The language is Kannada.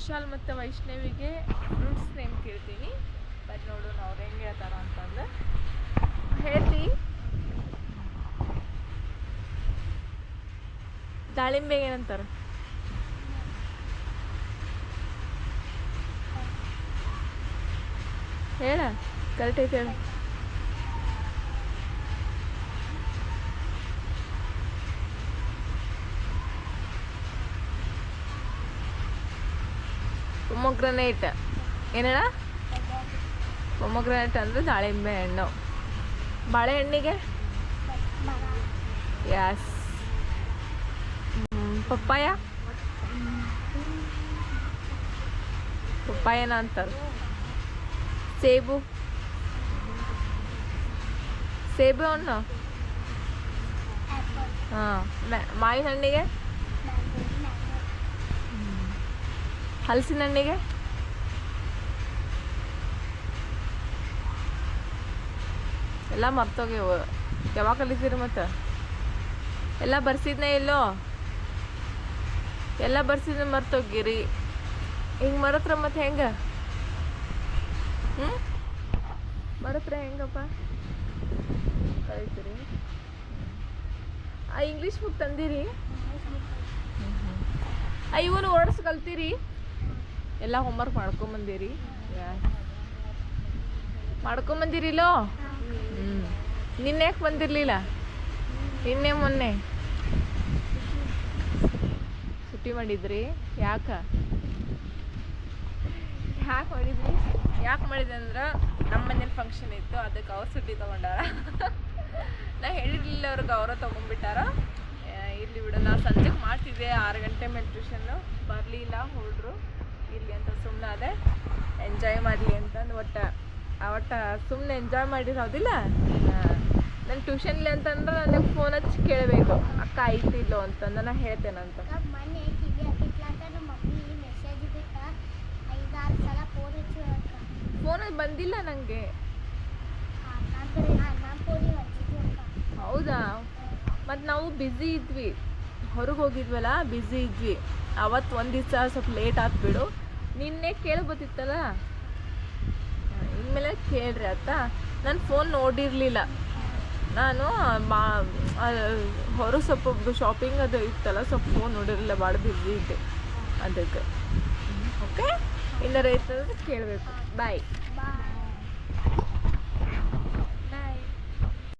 ವಿಶಾಲ್ ಮತ್ತು ವೈಷ್ಣವಿಗೆ ಫ್ರೂಟ್ಸ್ ನೇಮ್ ಕೇಳ್ತೀನಿ. ಬಟ್ ನೋಡೋಣ ಅವ್ರು ಹೆಂಗೆ ಹೇಳ್ತಾರ ಅಂತಂದು ಹೇಳ್ತಿ ದಾಳಿಂಬೆಗೆ ಏನಂತಾರೆ? ಹೇಳ ಕರೆಕ್ಟ್ ಐತೆ ಹೇಳ. ಪೊಮೊಗ್ರನೇಟ್ ಏನಣ್ಣ ಪೊಮೊಗ್ರನೇಟ್ ಅಂದರೆ ದಾಳಿಂಬೆ ಹಣ್ಣು. ಬಾಳೆಹಣ್ಣಿಗೆ ಯಸ್ ಪಪ್ಪಾಯ? ಪಪ್ಪಾಯನ ಅಂತಾರೆ. ಸೇಬು? ಸೇಬು ಹಣ್ಣು? ಹಾಂ ಮಾವಿನ ಹಣ್ಣಿಗೆ? ಹಲಸಿನ ಹಣ್ಣಿಗೆ ಎಲ್ಲ ಮರ್ತೋಗ್ಯವು ಯಾವಾಗ ಕಲಿತೀರಿ ಮತ್ತೆ? ಎಲ್ಲ ಬರ್ಸಿದ್ನೇ ಇಲ್ಲೋ? ಎಲ್ಲ ಬರ್ಸಿದ್ನ ಮರ್ತೋಗಿರಿ. ಹಿಂಗೆ ಮರತ್ರ ಮತ್ತೆ ಹೆಂಗೆ? ಹ್ಞೂ ಮರತ್ರ ಹೆಂಗಪ್ಪ? ಕಲಿತೀರಿ ಆ ಇಂಗ್ಲೀಷ್ ಬುಕ್ ತಂದಿರಿ. ಆ ಇವನು ಓಡಿಸ್ ಕಲ್ತೀರಿ. ಎಲ್ಲ ಹೋಮ್ವರ್ಕ್ ಮಾಡ್ಕೊಂಬಂದಿರಿ. ಮಾಡ್ಕೊಂಬಂದಿರಿಲೋ ಹ್ಞೂ ನಿನ್ನೆ ಯಾಕೆ ಬಂದಿರಲಿಲ್ಲ? ನಿನ್ನೆ ಮೊನ್ನೆ? ಸುಟ್ಟಿ ಮಾಡಿದ್ರಿ? ಯಾಕೆ? ಯಾಕೆ ಮಾಡಿದ್ರಿ? ಯಾಕೆ ಮಾಡಿದೆ ಅಂದ್ರೆ ನಮ್ಮ ಮನೇಲಿ ಫಂಕ್ಷನ್ ಇತ್ತು ಅದಕ್ಕೆ ಅವ್ರು ಸುಟ್ಟಿ ತೊಗೊಂಡಾರ. ನಾ ಹೇಳಿರ್ಲಿಲ್ಲ ಅವ್ರಿಗೆ ಅವರ ತೊಗೊಂಡ್ಬಿಟ್ಟಾರ. ಇಲ್ಲಿ ಬಿಡು ನಾ ಸಂಜೆಗೆ ಮಾಡ್ತಿದ್ದೆ ಆರು ಗಂಟೆ ಮೇಲೆ ಟ್ಯೂಷನ್ನು ಬರಲಿಲ್ಲ ಹೊರಡ್ರು ಇಲ್ಲಿ ಅಂತ ಸುಮ್ಮನೆ ಅದೇ ಎಂಜಾಯ್ ಮಾಡಲಿ ಅಂತಂದು ಒಟ್ಟು. ಒಟ್ಟು ಸುಮ್ಮನೆ ಎಂಜಾಯ್ ಮಾಡಿರೋದಿಲ್ಲ. ನನ್ನ ಟ್ಯೂಷನ್ಲಿ ಅಂತಂದ್ರೆ ನನಗೆ ಫೋನ್ ಹಚ್ಚಿ ಕೇಳಬೇಕು. ಅಕ್ಕ ಆಯ್ತಿಲ್ಲೋ ಅಂತಂದು ನಾನು ಹೇಳ್ತೇನಂತ ಫೋನ್ ಬಂದಿಲ್ಲ ನನಗೆ ಹೌದಾ? ಮತ್ತು ನಾವು ಬ್ಯುಸಿ ಇದ್ವಿ. ಹೊರಗೆ ಹೋಗಿದ್ವಲ್ಲ ಬ್ಯುಸಿ ಇದ್ವಿ. ಅವತ್ತು ಒಂದು ದಿವಸ ಸ್ವಲ್ಪ ಲೇಟ್ ಆತ್ಬಿಡು ನಿನ್ನೆ ಕೇಳ್ಬೋದಿತ್ತಲ್ಲ? ಇನ್ಮೇಲೆ ಕೇಳ್ರಿ ಆಯ್ತಾ? ನಾನು ಫೋನ್ ನೋಡಿರಲಿಲ್ಲ. ನಾನು ಹೊರ ಹೊರಗೆ ಸ್ವಲ್ಪ ಶಾಪಿಂಗ್ ಅದು ಇತ್ತಲ್ಲ ಸ್ವಲ್ಪ ಫೋನ್ ನೋಡಿರಲಿಲ್ಲ ಭಾಳ ಬ್ಯುಸಿ ಇದ್ದೆ. ಅದಕ್ಕೆ. ಓಕೆ ಇನ್ನರ ಇತ್ತಂದ್ರೆ ಕೇಳಬೇಕು. ಬಾಯ್ ಬಾಯ್